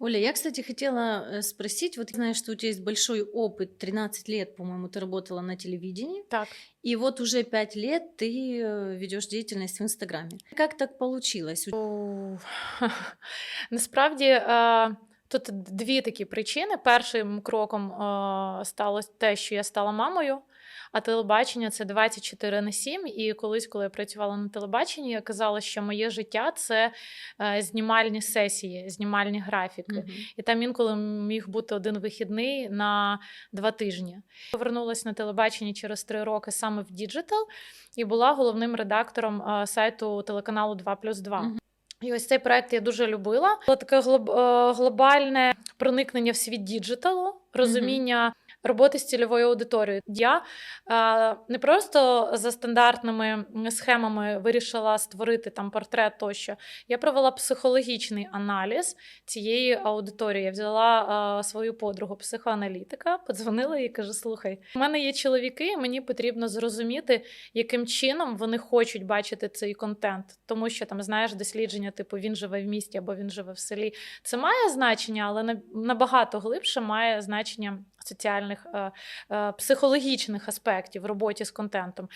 Оля, я, кстати, хотела э, спросить, вот знаешь, что у тебя есть большой опыт, 13 лет, по-моему, ты работала на телевидении, Так. и вот уже 5 лет ты ведешь деятельность в Инстаграме. Как так получилось? Насправді е, тут дві такі причини. Першим кроком е, стало те, що я стала мамою. А телебачення це 24 на 7. І колись, коли я працювала на телебаченні, я казала, що моє життя це е, знімальні сесії, знімальні графіки. Мгм. І там інколи міг бути один вихідний на два тижні. Повернулася на телебачення через три роки саме в діджитал і була головним редактором е, сайту телеканалу 2 плюс 2. І ось цей проект я дуже любила. Було таке глоб- е, глобальне проникнення в світ діджиталу, розуміння роботи з цільовою аудиторією. Я е, не просто за стандартними схемами вирішила створити там портрет тощо. Я провела психологічний аналіз цієї аудиторії. Я взяла е, свою подругу психоаналітика, подзвонила і кажу: слухай, у мене є чоловіки, і мені потрібно зрозуміти, яким чином вони хочуть бачити цей контент. Тому що там знаєш дослідження, типу він живе в місті або він живе в селі. Це має значення, але на- набагато глибше має значення соціальних е, е, психологічних аспектів в роботі з контентом.